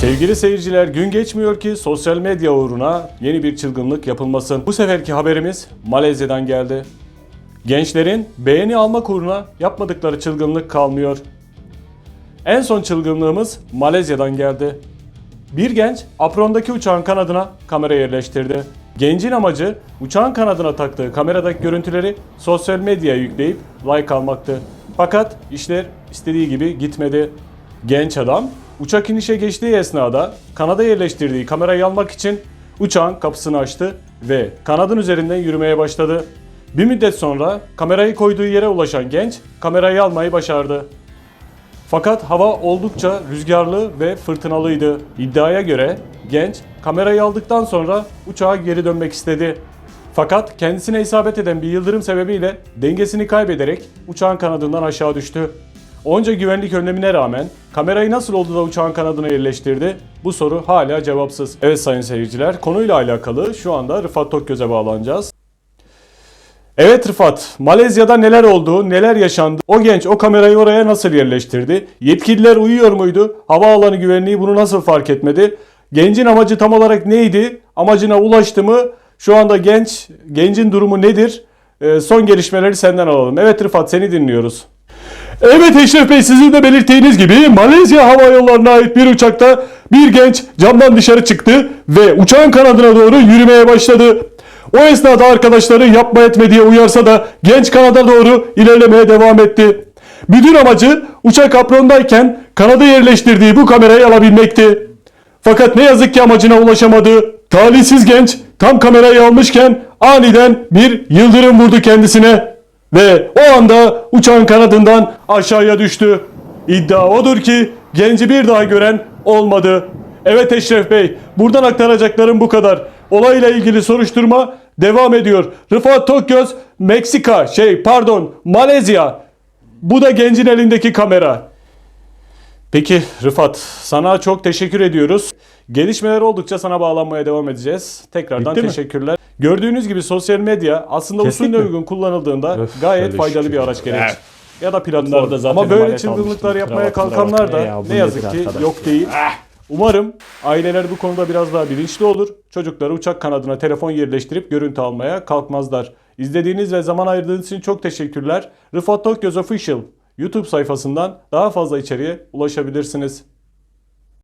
Sevgili seyirciler gün geçmiyor ki sosyal medya uğruna yeni bir çılgınlık yapılmasın. Bu seferki haberimiz Malezya'dan geldi. Gençlerin beğeni almak uğruna yapmadıkları çılgınlık kalmıyor. En son çılgınlığımız Malezya'dan geldi. Bir genç aprondaki uçağın kanadına kamera yerleştirdi. Gencin amacı uçağın kanadına taktığı kameradaki görüntüleri sosyal medyaya yükleyip like almaktı. Fakat işler istediği gibi gitmedi. Genç adam uçak inişe geçtiği esnada kanada yerleştirdiği kamerayı almak için uçağın kapısını açtı ve kanadın üzerinden yürümeye başladı. Bir müddet sonra kamerayı koyduğu yere ulaşan genç kamerayı almayı başardı. Fakat hava oldukça rüzgarlı ve fırtınalıydı. İddiaya göre genç kamerayı aldıktan sonra uçağa geri dönmek istedi. Fakat kendisine isabet eden bir yıldırım sebebiyle dengesini kaybederek uçağın kanadından aşağı düştü. Onca güvenlik önlemine rağmen kamerayı nasıl oldu da uçağın kanadına yerleştirdi? Bu soru hala cevapsız. Evet sayın seyirciler konuyla alakalı şu anda Rıfat Tokgöz'e bağlanacağız. Evet Rıfat, Malezya'da neler oldu, neler yaşandı? O genç o kamerayı oraya nasıl yerleştirdi? Yetkililer uyuyor muydu? Havaalanı güvenliği bunu nasıl fark etmedi? Gencin amacı tam olarak neydi? Amacına ulaştı mı? Şu anda genç, gencin durumu nedir? Ee, son gelişmeleri senden alalım. Evet Rıfat seni dinliyoruz. Evet Eşref Bey sizin de belirttiğiniz gibi Malezya Hava Yolları'na ait bir uçakta bir genç camdan dışarı çıktı ve uçağın kanadına doğru yürümeye başladı. O esnada arkadaşları yapma etme diye uyarsa da genç kanada doğru ilerlemeye devam etti. Bütün amacı uçak aprondayken kanada yerleştirdiği bu kamerayı alabilmekti. Fakat ne yazık ki amacına ulaşamadı. Talihsiz genç tam kamerayı almışken aniden bir yıldırım vurdu kendisine. Ve o anda uçağın kanadından aşağıya düştü. İddia odur ki genci bir daha gören olmadı. Evet Eşref Bey, buradan aktaracaklarım bu kadar. Olayla ilgili soruşturma devam ediyor. Rıfat Tokgöz, Meksika, şey pardon Malezya. Bu da gencin elindeki kamera. Peki Rıfat, sana çok teşekkür ediyoruz. Gelişmeler oldukça sana bağlanmaya devam edeceğiz. Tekrardan Bitti mi? Gördüğünüz gibi sosyal medya aslında Kestik usulüne uygun kullanıldığında Öf, gayet faydalı şükür. bir araç gereç. Evet. Ya da platform. da zaten Ama böyle çılgınlıklar yapmaya kalkanlar da ne ya, ne yazık ki yok değil. Umarım aileler bu konuda biraz daha bilinçli olur. Çocukları uçak kanadına telefon yerleştirip görüntü almaya kalkmazlar. İzlediğiniz ve zaman ayırdığınız için çok teşekkürler. Rıfat Tokgöz Official YouTube sayfasından daha fazla içeriğe ulaşabilirsiniz.